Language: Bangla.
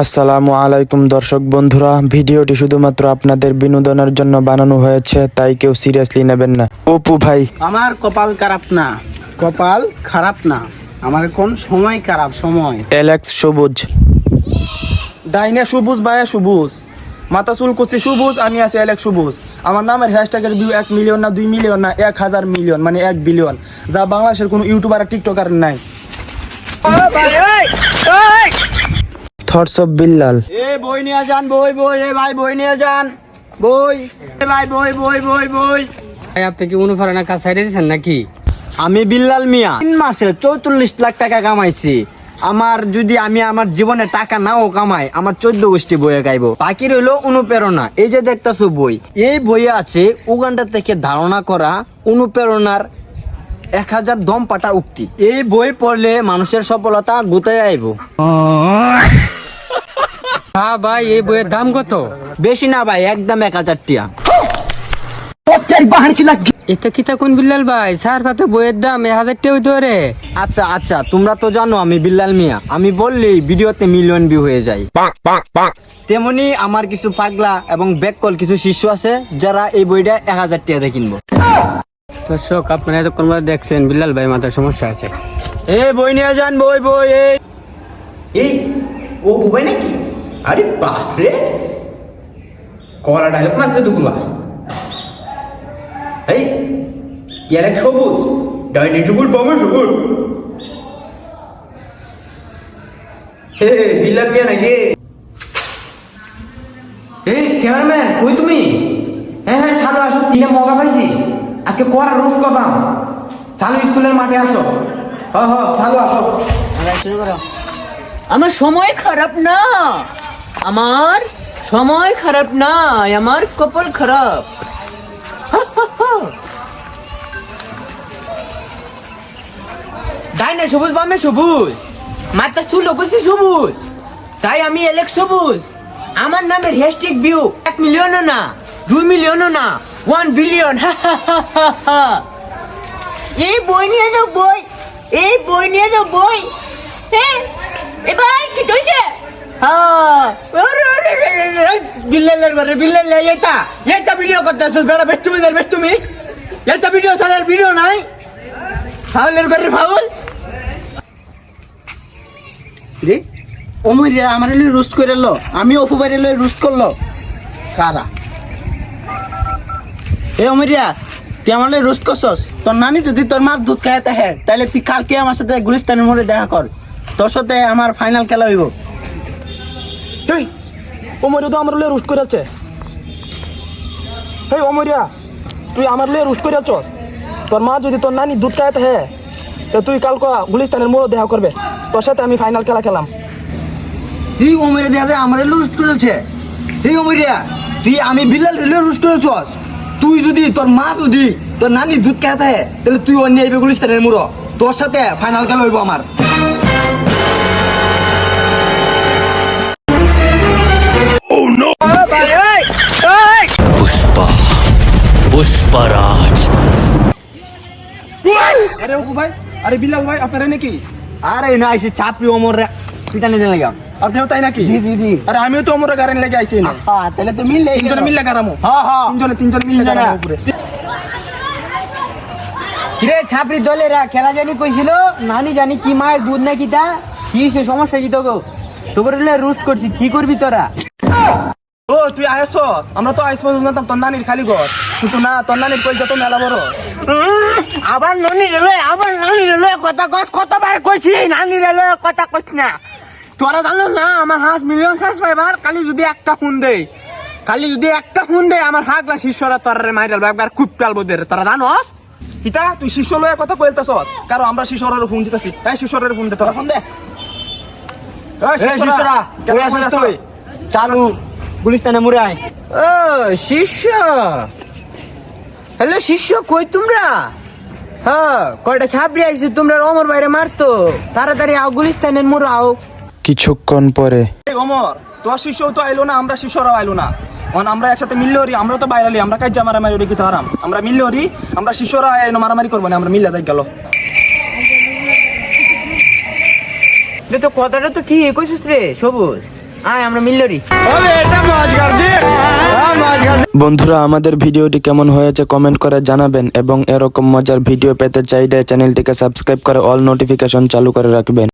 আসসালামু আলাইকুম দর্শক বন্ধুরা ভিডিওটি শুধুমাত্র আপনাদের বিনোদনের জন্য বানানো হয়েছে তাই কেউ সিরিয়াসলি নেবেন না। অপু ভাই। আমার কপাল খারাপ না। কপাল খারাপ না। আমার কোন সময় খারাপ? সময়। অ্যালেক্স সবুজ। ডাইনে সবুজ বায়ে সবুজ। মাথা চুল করছি সবুজ আমি আছি অ্যালেক সবুজ। আমার নামের হ্যাশট্যাগের ভিউ এক মিলিয়ন না দুই মিলিয়ন না এক হাজার মিলিয়ন মানে এক বিলিয়ন যা বাংলাদেশের কোনো ইউটিউবার আর টিকটকার নাই। Thoughts of Billal. এ বই নিয়ে যান বই বই এ ভাই বই নিয়ে যান বই এ ভাই বই বই বই বই। ভাই আপনি কি অনুপ্রেরণা কাজ ছাড়িয়ে দিয়েছেন নাকি? আমি বিল্লাল মিয়া তিন মাসে চৌচল্লিশ লাখ টাকা কামাইছি। আমার যদি আমি আমার জীবনে টাকা নাও কামাই আমার চোদ্দ গোষ্ঠী বইয়ে গাইবো। বাকি রইল অনুপ্রেরণা। এই যে দেখতেছো বই এই বইয়ে আছে উগান্ডা থেকে ধারণা করা অনুপ্রেরণার এক হাজার দম পাটা উক্তি। এই বই পড়লে মানুষের সফলতা গুতায় আইব। হ্যাঁ ভাই এই বইয়ের দাম কত? বেশি না ভাই একদম এক হাজার টিয়া। এটা কিতা কোন বিল্লাল ভাই? স্যার পাতে বইয়ের দাম এক হাজার টাকা ধরে আচ্ছা আচ্ছা তোমরা তো জানো আমি বিল্লাল মিয়া। আমি বললেই ভিডিওতে মিলিয়ন ভিউ হয়ে যায়। তেমনি আমার কিছু পাগলা এবং ব্যাককল কিছু শিষ্য আছে যারা এই বইটা এক হাজার টাকা কিনবো। দর্শক আপনারা এতক্ষণ দেখছেন বিল্লাল ভাই মাথার সমস্যা আছে। এ বই নিয়ে যান বই বই এই। ও বুবাই নাকি? আরে বাপ রে করা ডায়লগ মারছে দুগুলা এই, ইয়ার এক সবুজ। ডাইনি সবুজ বামে সবুজ হে নাকি? ক্যামেরাম্যান, কই তুমি? হ্যাঁ হ্যাঁ চালু আসো, তিনে মগা পাইছি আজকে করা রোস্ট করবাম। চালু স্কুলের মাঠে আসো। হ হ, চালু, আসো। আমার সময় খারাপ না। আমার সময় খারাপ না আমার কপাল খারাপ। ডাইনে সবুজ, বামে সবুজ। মাথা চুল কষি সবুজ। তাই আমি এলেক সবুজ। আমার নামের হ্যাশট্যাগ ভিউ এক মিলিয়নও না, দুই মিলিয়নও না ওয়ান বিলিয়ন এই বই নিয়ে যাও বই, এই বই নিয়ে যাও বই। হ্যাঁ ভাই, কি হইছে হ্যাঁ আরে, আরে, আরে, আরে, আরে, বিল্লালের ঘরে বিল্লাল এইটা এইটা ভিডিও করতে আসল বেড়া বেশ তুমি বেশ তুমি এইটা ভিডিও ছাড়ার ভিডিও নাই? ফাউলের ঘরে ফাউল? রে অমর আমার রোস্ট করে লো আমি অপু বাইরে রোস্ট করল। কারা? এ অমরিয়া তুই আমার রোস্ট করছস? তোর নানি যদি তোর মার দুধ খাইতে হ্যাঁ তাহলে তুই কালকে আমার সাথে গুলিস্তানের মোড়ে দেখা কর। তোর সাথে আমার ফাইনাল খেলা হইব। এই ওমরিয়া তো আমার লিয়ে রুস্ট করে আছে। এই ওমরিয়া, তুই আমার লিয়ে রুস্ট করে আছস? তোর মা যদি তোর নানি দুধ খাইতে হ্যাঁ তো তুই কালকে গুলিস্তানের মোড় দেখা করবে। তোর সাথে আমি ফাইনাল খেলা খেলাম। এই অমরিয়া দেখা যায় আমার রোস্ট করেছে। এই অমরিয়া তুই আমি বিল্লাল রেলে রোস্ট করেছস তুই যদি, তোর মা যদি তোর নানি দুধ খাইতে হ্যাঁ তাহলে তুই অন্য আইবে গুলিস্তানের মোড়। তোর সাথে ফাইনাল খেলা হইব আমার। আরে অপু ভাই আরে বিল্লাল ভাই আপনারা নাকি? আরে না এসে চাপড়ি অমর পিটানি দিলে গা আপনিও তাই নাকি? জি জি জি। আরে আমিও তো অমর গাড়ি লেগে আইছি না। হ্যাঁ তাহলে তো মিললে তিনজনে মিললে গারামো হ্যাঁ হ্যাঁ। তিনজনে তিনজনে মিললে গারামো উপরে কিরে ছাপড়ি দলেরা খেলা জানি কইছিল নানি জানি কি মায়ের দুধ না কিটা কি সে সমস্যা কি তোকে তোকে রুস্ট করছি কি করবি তোরা? ও তুই আইসস? আমরা তো আইস পর্যন্ত জানতাম তোর নানির খালি ঘর। কিন্তু না তোর নানির কই যত মেলা বড়। আবার ননি রেলে আবার ননি রেলে কথা কস কতবার কইছি? নানি রেলে কথা কইস না। তোরা জানো না আমার হাঁস মিলিয়ন সাবস্ক্রাইবার কালি যদি একটা ফোন দেই কালি যদি একটা ফোন দেয় আমার হাগলা শিষ্যরা তোরা মাইরাল একবার খুব পেলবো দে তোরা জানো? কিতা তুই শিষ্য লয়ে কথা কইতাছ কারণ আমরা শিষ্যরের ফোন দিতাছি। এই শিষ্যরের ফোন দে তোরা। ফোন দে শিষ্যরা কেমন আছিস তুই? চালু। গুলিস্তানে মুড়ে আয়। ও শিষ্য। হ্যালো শিষ্য কই তোমরা? হ্যাঁ কয়টা ছাপড়ি আইছি তোমরা অমর বাইরে মারতো। তাড়াতাড়ি আও গুলিস্তানের মোড় আও। কিছুক্ষণ পরে। এই অমর তোর শিষ্যও তো আইলো না আমরা শিষ্যরাও আইলো না। অন আমরা একসাথে মিললে ওরি আমরা তো বাইরালি আমরা কাজ মারামারি ওরি কিন্তু হারাম। আমরা মিললে ওরি আমরা শিষ্যরা আইলো মারামারি করব না আমরা মিললে যাই গেল। রে তো কথাটা তো ঠিক কইছিস রে সবুজ। আয় আমরা মিল্লরি। বন্ধুরা আমাদের ভিডিওটি কেমন হয়েছে কমেন্ট করে জানাবেন এবং এরকম মজার ভিডিও পেতে চাইলে চ্যানেলটিকে সাবস্ক্রাইব করে অল নোটিফিকেশন চালু করে রাখবেন।